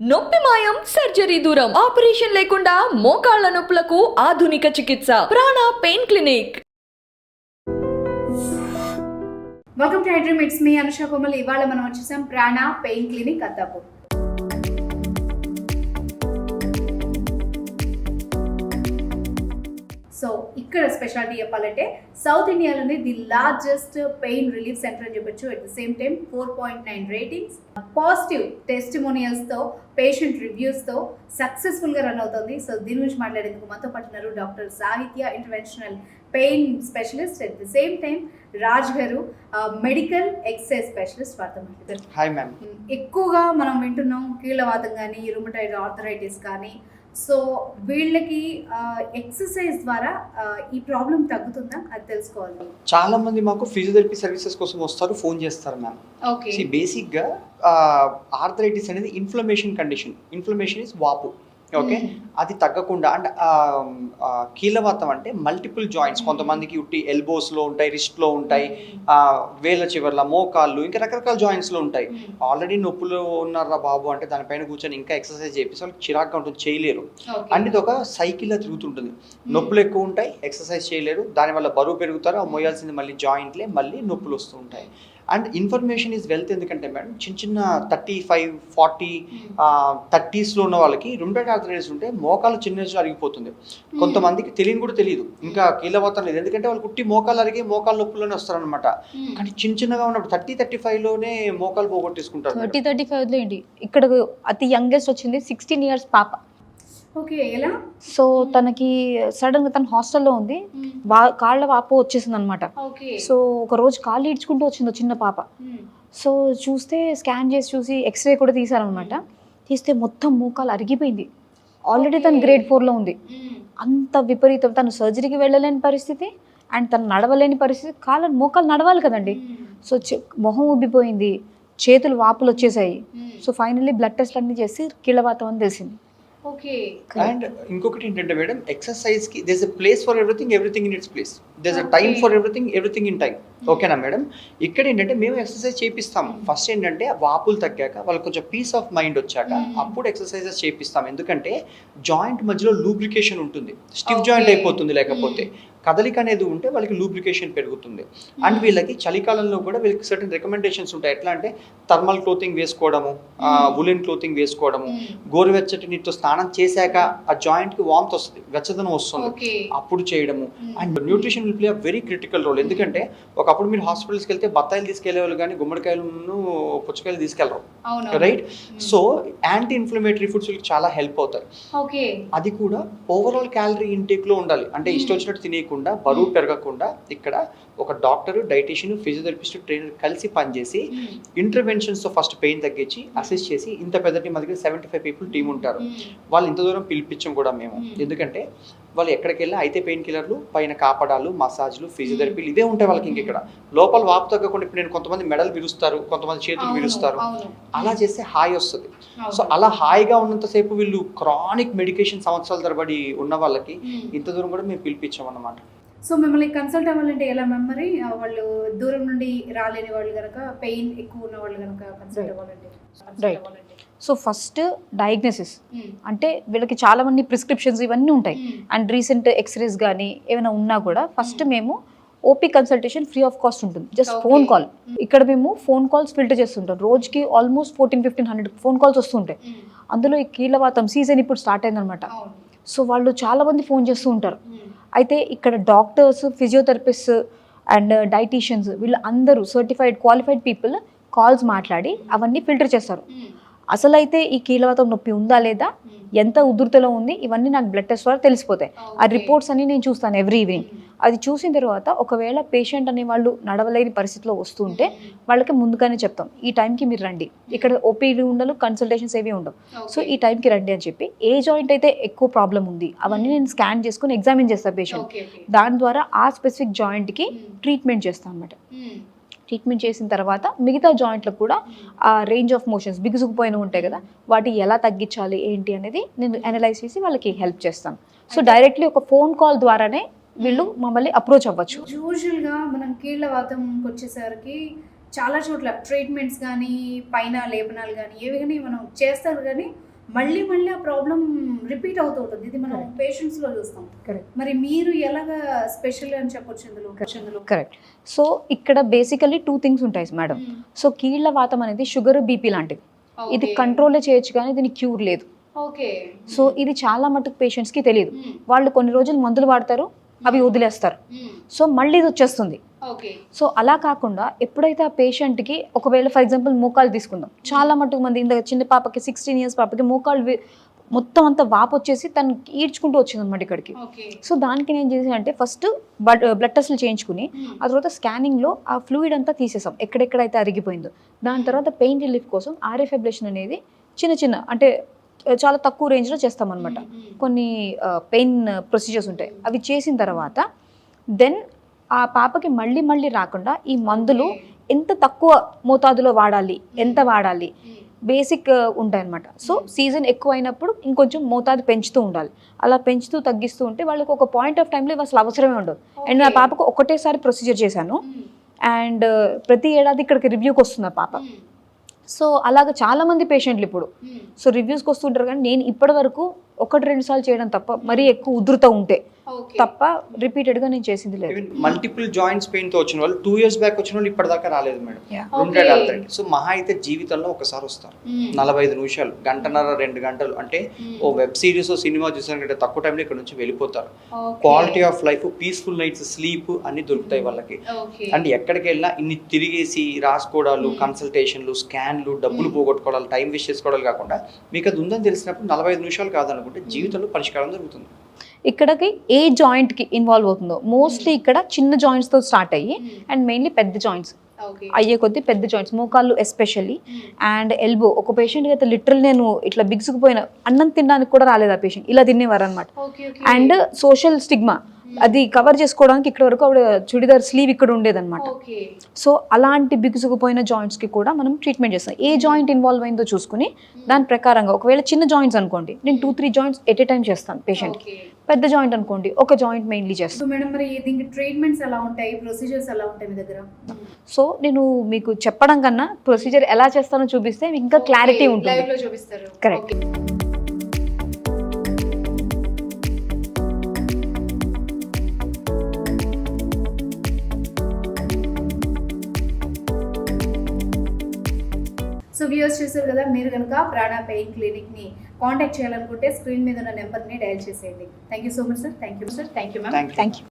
నొప్పి మాయం సర్జరీ దూరం ఆపరేషన్ లేకుండా మోకాళ్ళ నొప్పులకు ఆధునిక చికిత్స Prana pain clinic. Welcome to it's me Anusha Komal ఇవాళ మనం వచ్చేసాం ప్రాణ పెయిన్ క్లినిక్ అత్తాపూర్ ఇక్కడ స్పెషాలిటీ చెప్పాలంటే సౌత్ ఇండియాలోనే the largest pain relief centre అని చెప్పొచ్చు. At the same time four point nine ratings positive టెస్టిమోనియల్స్తో patient రివ్యూస్తో సక్సెస్ఫుల్గా రన్ అవుతుంది. సో దీని గురించి మాట్లాడేందుకు మనతో పట్టినారు doctor Sahitya interventional pain specialist at the same time Raj గారు మెడికల్ ఎక్సైజ్ స్పెషలిస్ట్ వారితో మాట్లాడారు. ఎక్కువగా మనం వింటున్నాం కీళ్ళవాతం కానీ రుమటైడ్ ఆర్థరైటిస్ కానీ సో వీళ్ళకి ఎక్సర్సైజ్ ద్వారా ఈ ప్రాబ్లం తగ్గుతుందా? అది తెలుసుకోవాలి. చాలా మంది మాకు ఫిజియోథెరపీ సర్వీసెస్ కోసం వస్తారు ఫోన్ చేస్తారు మ్యామ్ ఓకే బేసిక్గా ఆర్థరైటిస్ అనేది ఇన్ఫ్లమేషన్ కండిషన్ ఇన్ఫ్లమేషన్ ఇస్ వాపు. ఓకే? అది తగ్గకుండా అండ్ కీలవాతం అంటే మల్టిపుల్ జాయింట్స్ కొంతమందికి ఉట్టి ఎల్బోస్లో ఉంటాయి రిస్ట్లో ఉంటాయి వేల చివర్ల మోకాళ్ళు ఇంకా రకరకాల జాయింట్స్లో ఉంటాయి. ఆల్రెడీ నొప్పులు ఉన్నారా బాబు అంటే దానిపైన కూర్చొని ఇంకా ఎక్సర్సైజ్ చేపిస్తే వాళ్ళకి చిరాగ్గా ఉంటుంది చేయలేరు. అండ్ ఇది ఒక సైకిల్లా తిరుగుతుంటుంది. నొప్పులు ఎక్కువ ఉంటాయి ఎక్సర్సైజ్ చేయలేరు. దానివల్ల బరువు పెరుగుతారు మోయాల్సింది మళ్ళీ జాయింట్లే మళ్ళీ నొప్పులు వస్తూ ఉంటాయి. అండ్ ఇన్ఫర్మేషన్ ఈజ్ వెల్త్ ఎందుకంటే మేడం చిన్న చిన్న థర్టీ ఫైవ్ ఫార్టీ థర్టీస్లో ఉన్న వాళ్ళకి రుండెడ్ ఆర్థరైటిస్ ఉంటే మోకాలు చిన్న అరిగిపోతుంది. కొంతమందికి తెలియని కూడా తెలియదు. ఇంకా కీలవతం లేదు. ఎందుకంటే వాళ్ళు కుట్టి మోకాలు అరిగి మోకాలు నొప్పులోనే వస్తారనమాట కానీ చిన్న చిన్నగా ఉన్నప్పుడు థర్టీ థర్టీ ఫైవ్లోనే మోకాలు పోగొట్టేసుకుంటారు. థర్టీ థర్టీ ఫైవ్లో ఏంటి ఇక్కడ అతి యంగెస్ట్ వచ్చింది సిక్స్టీన్ ఇయర్స్ పాప. ఓకే ఎలా? సో తనకి సడన్గా తన హాస్టల్లో ఉంది. కాళ్ళ వాపు వచ్చేసింది అనమాట సో ఒక రోజు కాళ్ళు ఈడ్చుకుంటూ వచ్చింది చిన్న పాప. సో చూస్తే స్కాన్ చేసి చూసి ఎక్స్రే కూడా తీసారనమాట తీస్తే మొత్తం మోకాలు అరిగిపోయింది. ఆల్రెడీ తను. గ్రేడ్ ఫోర్లో ఉంది. అంత విపరీతం. తను సర్జరీకి వెళ్ళలేని పరిస్థితి అండ్ తను నడవలేని పరిస్థితి. కాళ్ళ మోకాలు నడవాలి కదండి. సో మొహం ఉబ్బిపోయింది చేతులు వాపులు వచ్చేసాయి. సో ఫైనల్లీ బ్లడ్ టెస్ట్ అన్ని చేసి కీళ్ళవాతం అని తెలిసింది. ఓకే అండ్ ఇంకొకటి ఏంటంటే madam ఎక్సర్సైజ్కి there's a place for everything everything in its place there's a time. For everything everything in time ఓకేనా మేడం? ఇక్కడ ఏంటంటే మేము ఎక్సర్సైజ్ చేపిస్తాం. ఫస్ట్ ఏంటంటే వాపులు తగ్గాక వాళ్ళకి కొంచెం పీస్ ఆఫ్ మైండ్ వచ్చాక Mm. అప్పుడు ఎక్సర్సైజెస్ చేపిస్తాం. ఎందుకంటే జాయింట్ మధ్యలో లూబ్రికేషన్ ఉంటుంది. స్టిఫ్. జాయింట్ అయిపోతుంది లేకపోతే. కదలిక అనేది ఉంటే వాళ్ళకి లూబ్రికేషన్ పెరుగుతుంది. అండ్ వీళ్ళకి చలికాలంలో కూడా వీళ్ళకి సర్టన్ రికమెండేషన్స్ ఉంటాయి. ఎట్లా అంటే థర్మల్ క్లోతింగ్ వేసుకోవడము ఉలెన్ క్లోతింగ్ వేసుకోవడము గోరువెచ్చటి నీటితో స్నానం చేశాక ఆ జాయింట్కి వామ్త్ వస్తుంది. వెచ్చదనం వస్తుంది. అప్పుడు చేయడము. And nutrition will play very critical role. ఎందుకంటే ఒకప్పుడు మీరు హాస్పిటల్స్కి వెళ్తే బత్తాయిలు తీసుకెళ్ళేవాళ్ళు కానీ గుమ్మడికాయలను పుచ్చకాయలు తీసుకెళ్ళరు. అవును right so anti inflammatory foods చాలా హెల్ప్ అవుతాయి ఓకే. అది కూడా ఓవరాల్ క్యాలరీ ఇంటేక్లో ఉండాలి. అంటే ఇష్టం వచ్చినట్టు తినేయకుండా బరువు పెరగకుండా ఇక్కడ ఒక డాక్టర్ డైటీషియన్ ఫిజియోథెరపిస్ట్ ట్రైనర్ కలిసి పనిచేసి ఇంటర్వెన్షన్స్తో ఫస్ట్ పెయిన్ తగ్గించి అసెస్ చేసి ఇంత పెద్ద టీం మా దగ్గర సెవెంటీ ఫైవ్ పీపుల్ టీం ఉంటారు వాళ్ళు ఇంత దూరం పిలిపించం కూడా మేము. ఎందుకంటే వాళ్ళు ఎక్కడికి వెళ్ళినా అయితే పెయిన్ కిల్లర్లు పైన కాపడాలు మసాజ్లు ఫిజియోథెరపీలు ఇవే ఉంటాయి వాళ్ళకి ఇంక ఇక్కడ. లోపల వాపు తగ్గకుండా ఇప్పుడు నేను కొంతమంది మెడలు విరుస్తారు కొంతమంది చేతులు విరుస్తారు. అలా చేస్తే హాయి వస్తుంది. సో అలా హాయిగా ఉన్నంతసేపు వీళ్ళు క్రానిక్ మెడికేషన్ సంవత్సరాల తరబడి ఉన్న వాళ్ళకి. ఇంత దూరం కూడా మేము పిలిపించాం అన్నమాట సో మిమ్మల్ని కన్సల్ట్ అవ్వాలంటే ఎలా మెమరీ వాళ్ళు దూరం నుండి రాలేని వాళ్ళు కనుక పెయిన్ ఎక్కువ ఉన్న వాళ్ళు కనుక కన్సల్ట్. అవ్వాలంటే. అవ్వాలంటే. So first diagnosis. అంటే వీళ్ళకి చాలా మంది ప్రిస్క్రిప్షన్స్ ఇవన్నీ ఉంటాయి. అండ్ రీసెంట్ ఎక్స్రేస్ కానీ ఏమైనా ఉన్నా కూడా ఫస్ట్ మేము OP consultation free of cost ఉంటుంది జస్ట్. ఫోన్ కాల్ ఇక్కడ మేము ఫోన్ కాల్స్ ఫిల్టర్ చేస్తుంటాం రోజుకి almost fourteen fifteen hundred phone calls వస్తుంటాయి. అందులో ఈ కీళ్ళవాతం సీజన్ ఇప్పుడు స్టార్ట్ అయిందనమాట సో వాళ్ళు చాలా మంది ఫోన్ చేస్తూ ఉంటారు మ్మ్. అయితే ఇక్కడ డాక్టర్స్ ఫిజియోథెరపిస్ట్ అండ్ డైటీషియన్స్ వీళ్ళు అందరూ సర్టిఫైడ్ క్వాలిఫైడ్ పీపుల్ కాల్స్ మాట్లాడి అవన్నీ ఫిల్టర్ చేస్తారు మ్మ్. అసలైతే ఈ కీలవాతం నొప్పి ఉందా లేదా మ్మ్. ఎంత ఉధృతలో ఉంది ఇవన్నీ నాకు బ్లడ్ టెస్ట్ ద్వారా తెలిసిపోతాయి ఆ. రిపోర్ట్స్ అన్ని నేను చూస్తాను ఎవ్రీ ఈవినింగ్. అది చూసిన తర్వాత ఒకవేళ పేషెంట్ అనే వాళ్ళు నడవలేని పరిస్థితిలో వస్తుంటే వాళ్ళకి ముందుగానే చెప్తాం ఈ టైంకి మీరు రండి. ఇక్కడ ఓపీలు ఉండలు కన్సల్టేషన్స్ ఏవి ఉండవు. సో. ఈ టైంకి రండి అని చెప్పి ఏ జాయింట్ అయితే ఎక్కువ ప్రాబ్లం ఉంది అవన్నీ నేను స్కాన్ చేసుకుని ఎగ్జామిన్ చేస్తాను పేషెంట్ దాని ద్వారా ఆ స్పెసిఫిక్ జాయింట్కి. ట్రీట్మెంట్ చేస్తాను అనమాట. ట్రీట్మెంట్ చేసిన తర్వాత మిగతా జాయింట్లకు కూడా ఆ రేంజ్ ఆఫ్ మోషన్స్ బిగుసుకుపోయిన ఉంటాయి కదా వాటి ఎలా తగ్గించాలి ఏంటి అనేది నేను అనలైజ్ చేసి వాళ్ళకి హెల్ప్ చేస్తాను. సో డైరెక్ట్లీ ఒక ఫోన్ కాల్ ద్వారానే వీళ్ళు మమ్మల్ని అప్రోచ్ అవ్వచ్చు. యూజువల్గా మనం కీళ్ళ వాతంకి వచ్చేసరికి చాలా చోట్ల ట్రీట్మెంట్స్ కానీ పైన లేపనాలు కానీ ఏవి కానీ మనం చేస్తారు కానీ మళ్ళీ మళ్ళీ ఆ ప్రాబ్లం రిపీట్ అవుతూ ఉంటుంది. ఇది మనం పేషెంట్స్లో చూస్తాం. కరెక్ట్ మరి మీరు ఎలాగా స్పెషల్ అని చెప్పొచ్చు ఇందులో? ఇందులో కరెక్ట్ సో ఇక్కడ బేసికలీ టూ థింగ్స్ ఉంటాయి మేడం సో కీళ్ళ వాతం అనేది షుగర్ బీపీ లాంటిది. ఇది కంట్రోలే చేయొచ్చు కానీ దీనికి క్యూర్ లేదు. ఓకే సో ఇది చాలా మటుకు పేషెంట్స్కి తెలియదు వాళ్ళు కొన్ని రోజులు మందులు వాడతారు. అవి వదిలేస్తారు. సో మళ్ళీ ఇది వచ్చేస్తుంది. సో అలా కాకుండా ఎప్పుడైతే ఆ పేషెంట్కి ఒకవేళ ఫర్ ఎగ్జాంపుల్ మోకాలు తీసుకుందాం. చాలా మటుకు మంది ఇంత చిన్న పాపకి సిక్స్టీన్ ఇయర్స్ పాపకి మోకాలు మొత్తం అంతా వాపు వచ్చేసి తను ఈడ్చుకుంటూ వచ్చింది అనమాట ఇక్కడికి సో దానికి నేను చేసి అంటే ఫస్ట్ బ్లడ్ బ్లడ్ టెస్ట్లు చేయించుకుని ఆ తర్వాత స్కానింగ్లో ఆ ఫ్లూయిడ్ అంతా తీసేసాం. ఎక్కడెక్కడైతే అరిగిపోయిందో. దాని తర్వాత పెయిన్ రిలీఫ్ కోసం ఆర్ఎఫ్ అనేది చిన్న చిన్న అంటే చాలా తక్కువ రేంజ్లో చేస్తాం అనమాట కొన్ని పెయిన్ ప్రొసీజర్స్ ఉంటాయి. అవి చేసిన తర్వాత దెన్ ఆ పాపకి మళ్ళీ మళ్ళీ రాకుండా ఈ మందులు ఎంత తక్కువ మోతాదులో వాడాలి ఎంత వాడాలి బేసిక్ ఉంటాయన్నమాట. సో సీజన్ ఎక్కువ అయినప్పుడు ఇంకొంచెం మోతాదు పెంచుతూ ఉండాలి. అలా పెంచుతూ తగ్గిస్తూ ఉంటే వాళ్ళకి ఒక పాయింట్ ఆఫ్ టైంలో అసలు అవసరమే ఉండదు. అండ్ నా పాపకు ఒకటేసారి ప్రొసీజర్ చేశాను. అండ్ ప్రతి ఏడాది ఇక్కడికి రివ్యూకి వస్తుంది ఆ పాప. సో అలాగ చాలా మంది పేషెంట్లు ఇప్పుడు. సో రివ్యూస్కి వస్తుంటారు కానీ నేను ఇప్పటి వరకు ఒకటి రెండు సార్లు చేయడం తప్ప మరీ ఎక్కువ ఉధృత ఉంటే తప్ప రిపీటెడ్గా నేను చేసింది లేదు. మల్టిపుల్ జాయింట్స్ పెయిన్తో వచ్చిన వాళ్ళు టూ ఇయర్స్ బ్యాక్ వచ్చిన వాళ్ళు ఇప్పటిదాకా రాలేదు madam. Yeah. Rheumatoid arthritis so మహా అయితే జీవితంలో ఒకసారి వస్తారు. నలభై ఐదు నిమిషాలు గంటన్నర రెండు గంటలు అంటే ఓ వెబ్ సిరీస్ సినిమా చూసారంటే తక్కువ టైంలో ఇక్కడ నుంచి వెళ్ళిపోతారు. Quality of life peaceful nights sleep అన్ని దొరుకుతాయి వాళ్ళకి. ఓకే అండ్ ఎక్కడికి వెళ్ళినా ఇన్ని తిరిగేసి రాసుకోవడాలు కన్సల్టేషన్లు స్కాన్లు డబ్బులు పోగొట్టుకోవడాలు టైం వేస్ట్ చేసుకోవడాలు కాకుండా మీకు అది ఉందని తెలిసినప్పుడు నలభై ఐదు నిమిషాలు కాదనుకుంటే జీవితంలో పరిష్కారం జరుగుతుంది. ఇక్కడికి ఏ జాయింట్కి ఇన్వాల్వ్ అవుతుందో? మోస్ట్లీ ఇక్కడ చిన్న జాయింట్స్తో స్టార్ట్ అయ్యి అండ్ మెయిన్లీ పెద్ద జాయింట్స్ అయ్యే కొద్దీ పెద్ద జాయింట్స్ మోకాళ్ళు ఎస్పెషల్లీ అండ్ ఎల్బో ఒక పేషెంట్ అయితే లిటరల్ నేను ఇట్లా బిగుసుకుపోయిన అన్నం తినడానికి కూడా రాలేదు ఆ పేషెంట్ ఇలా తినేవారు అనమాట అండ్ సోషల్ స్టిగ్మా అది కవర్ చేసుకోవడానికి ఇక్కడ వరకు ఆవిడ చుడిదార్ స్లీవ్ ఇక్కడ ఉండేదన్నమాట. సో అలాంటి బిగుసుకుపోయిన జాయింట్స్కి కూడా మనం ట్రీట్మెంట్ చేస్తాం. ఏ జాయింట్ ఇన్వాల్వ్ అయిందో చూసుకుని దాని ప్రకారంగా ఒకవేళ చిన్న జాయింట్స్ అనుకోండి నేను two three joints at a time చేస్తాను పేషెంట్ ఓకే. పెద్ద జాయింట్ అనుకోండి ఒక జాయింట్ మెయిన్లీ చేస్తాను. సో మేడం మరి దీనికి ట్రీట్మెంట్స్ ఎలా ఉంటాయి? ప్రొసీజర్స్ ఎలా ఉంటాయి మీ దగ్గర? సో నేను మీకు చెప్పడం కన్నా ప్రొసీజర్ ఎలా చేస్తానో చూపిస్తే ఇంకా క్లారిటీ ఉంటుంది. లో సో వ్యూస్ చూసారు కదా మీరు కనుక ప్రాణ పెయిన్ క్లినిక్ని కాంటాక్ట్ చేయాలనుకుంటే స్క్రీన్ మీద ఉన్న నెంబర్ని డయల్ చేసేయండి. Thank you so much sir thank you sir thank you ma'am thank you